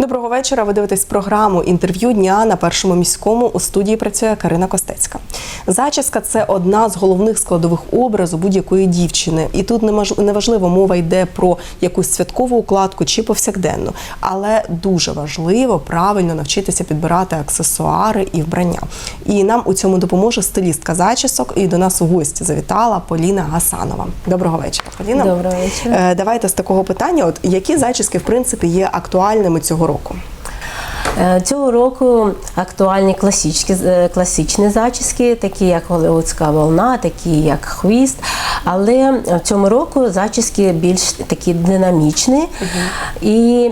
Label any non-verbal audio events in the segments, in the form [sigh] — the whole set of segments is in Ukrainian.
Доброго вечора. Ви дивитесь програму інтерв'ю дня на першому міському. У студії працює Карина Костецька. Зачіска це одна з головних складових образу будь-якої дівчини. І тут неважливо, мова йде про якусь святкову укладку чи повсякденну, але дуже важливо правильно навчитися підбирати аксесуари і вбрання. І нам у цьому допоможе стилістка зачісок. І до нас у гості завітала Поліна Гасанова. Доброго вечора, Поліна. Доброго вечора. Е, Давайте з такого питання: от які зачіски в принципі є актуальними цього року? Е, Цього року актуальні класичні, е, класичні зачіски, такі як голливудська волна, такі як хвіст. Але в цьому року зачіски більш такі динамічні і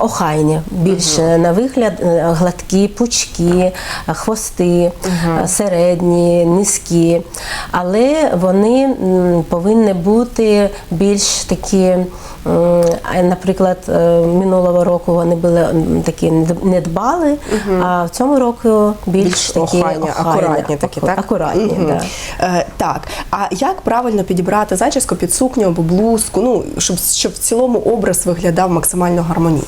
охайні. Більш на вигляд е, гладкі пучки, хвости, е, середні, низькі. Але вони повинні бути більш такі. Наприклад, е, минулого року вони були такі нед- недбали, а в цьому року більш, Більш такі охайні, акуратні такі, так? Акуратні, Мгм. да. Так. А як правильно підібрати зачіску під сукню або блузку, ну, щоб, щоб в цілому образ виглядав максимально гармонійно?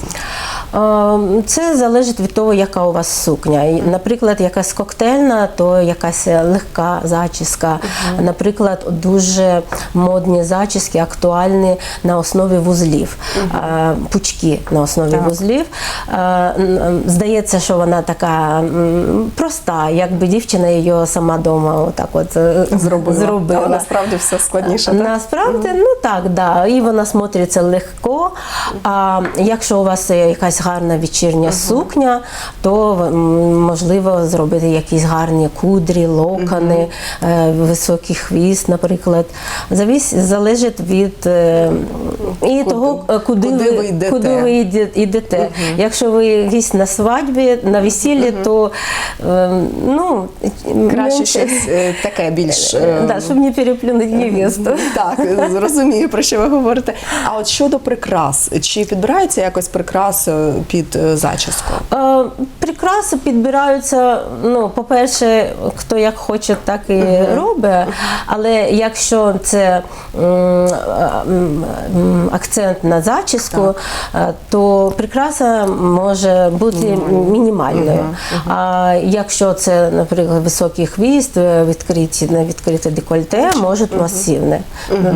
Е, Це залежить від того, яка у вас сукня. Наприклад, якась коктейльна, то якась легка зачіска. Наприклад, дуже модні зачіски, актуальні на основі вузлів, Е, пучки на основі Так. вузлів. Е, Здається, що вона така проста, якби дівчина її сама вдома отак от е, Зробила. зробила. Але насправді все складніше, так? Насправді, ну так, да. І вона смотриться легко. А якщо у вас якась гарна вечірня сукня, то можливо зробити якісь гарні кудрі, локони, е, високий хвіст, наприклад. Завіс, залежить від і того, е, куди, куди ви йдете. куди ви йде- йдете. Якщо ви якісь на свадьбі, на весіллі, то е, ну, Краще менше- щось е, таке більш. е, Да, щоб не переплюнути невесту. Так, зрозумію, про що ви говорите. А от щодо прикрас, чи підбирається якось прикрас під зачіску? Прикраси підбираються. Ну, по-перше, хто як хоче, так і робить. Але якщо це акцент на зачіску, е, то прикраса може бути мінімальною. А якщо це, наприклад, високий хвіст, е, відкриті на відкрите декольте, може масивне.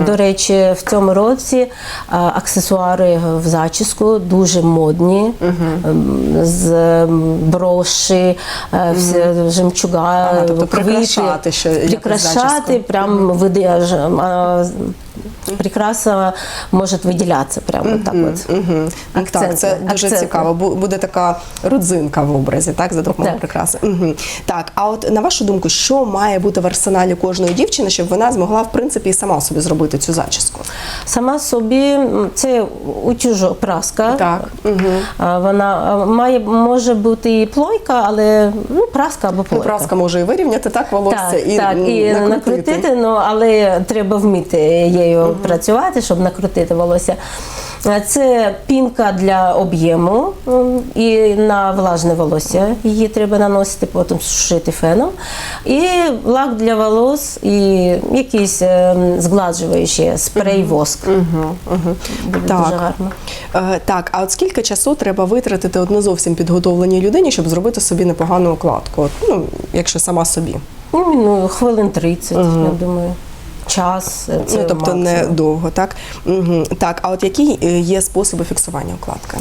До речі, в цьому році е, аксесуари в зачіску дуже модні. Ем, з броші, всі жемчуга, Ага, тобто квіти. прикрашати якось прикрашати, прям види, прикраса може виділятися прямо так от. Мгм. Так, це дуже цікаво. Бу- Буде така родзинка в образі, так, за допомогою Так. прикраси. Мгм. Так, а от на вашу думку, що має бути в арсеналі кожної дівчини, щоб вона змогла в принципі і сама собі зробити цю зачіску? Сама собі це утюжок, праска. Так. Вона має може бути і плойка, але ну, праска або Ну, плойка. праска може і вирівняти так волосся Так, і, так, і накрутити. накрутити, ну, але треба вміти її працювати, щоб накрутити волосся. Це пінка для об'єму і на влажне волосся її треба наносити, потім сушити феном. І лак для волос, і якийсь е, згладжуючий спрей воск. Буде Так. дуже гарно. Е, так, а от скільки часу треба витратити от не зовсім підготовленій людині, щоб зробити собі непогану укладку? От, ну, якщо сама собі. Ну, хвилин 30, я думаю. Час. е, Це ну, тобто максимум. не довго, так? Угу. Так, а от які е, є способи фіксування укладки?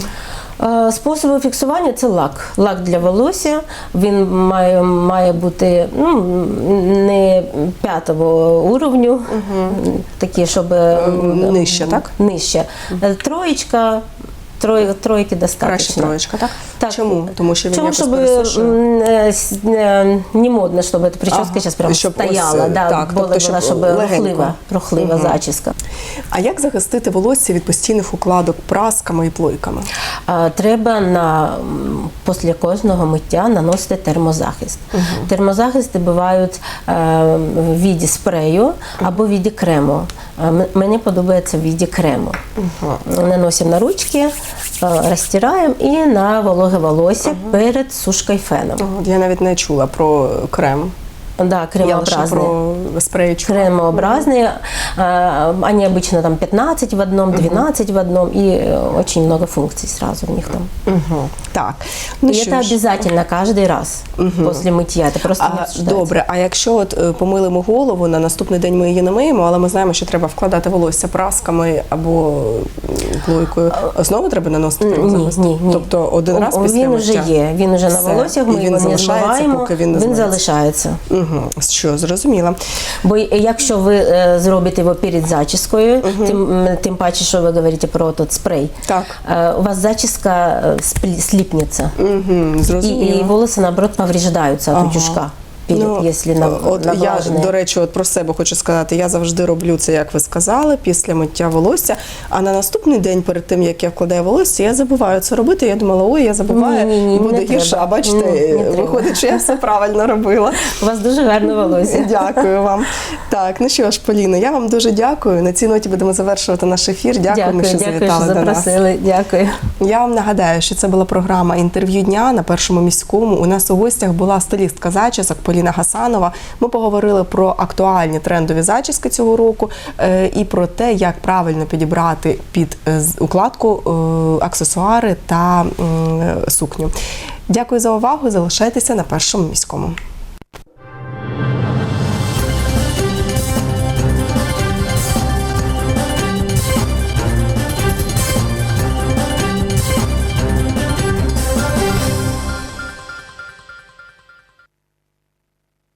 Е, Способи фіксування це лак. Лак для волосся. Він має, має бути ну, не п'ятого уровню, такі, щоб нижче, так? Нижче. Троєчка, трой, тройки достатньо. Краще троєчка, так? Так. Чому? Тому що він Чому, якось щоб пересушує? е, е, не модно, щоб эта прическа Ага. зараз прям Щоб стояла, ось, да, так, тобто, щоб була, щоб рухлива, рухлива зачіска. А як захистити волосся від постійних укладок прасками і плойками? А, Треба на після кожного миття наносити термозахист. Термозахисти бувають е, в віді спрею або в віді крему. Е, м- Мені подобається в віді крему. Наносимо на ручки, е, розтираємо і на вологе волосся перед сушкою феном. Я навіть не чула про крем. Да, Я лише кремообразные. про спреєчку. Кремообразные. А, Они обычно там 15 в одном, 12 в одном, и э, очень много функций сразу в них там. Угу. Так. Ну, и що это ж. обязательно каждый раз после мытья. Это просто не А, обсуждается. добре, а якщо от е, помилимо голову, на наступний день ми її не миємо, але ми знаємо, що треба вкладати волосся прасками або м, плойкою. Знову треба наносити Ні, кремозамість? ні, ні. Тобто один раз О, після Він миття? вже є. Він вже на Все. волоссях, І ми він його не залишається, змиваємо. поки він не він змиється. залишається. Угу. Що, зрозуміла. Бо якщо ви е, зробите його перед зачіскою, тим, тим паче, що ви говорите про тот спрей, Так. е, у вас зачіска е, сліпнеться. Угу, І, і волоси, наоборот, повреждаються від Ага. утюжка, перед, якщо на, от я, до речі, от про себе хочу сказати, я завжди роблю це, як ви сказали, після миття волосся. А на наступний день, перед тим як я вкладаю волосся, я забуваю це робити. Я думала, ой, я забуваю, Ні-ні-ні, буде не гірше. А бачите, Ні, не виходить, що я все правильно робила. У вас дуже гарне волосся. [laughs] Дякую вам. Так, ну що ж, Поліно, я вам дуже дякую. На цій ноті будемо завершувати наш ефір. Дякуємо, Дякую, що дякую, завітали що до нас. Дякую. Я вам нагадаю, що це була програма інтерв'ю дня на першому міському. У нас у гостях була стилістка зачісок Поліна Гасанова. Ми поговорили про актуальні трендові зачіски цього року е, і про те, як правильно підібрати під е, укладку е, аксесуари та сукню. Дякую за увагу. Залишайтеся на першому міському.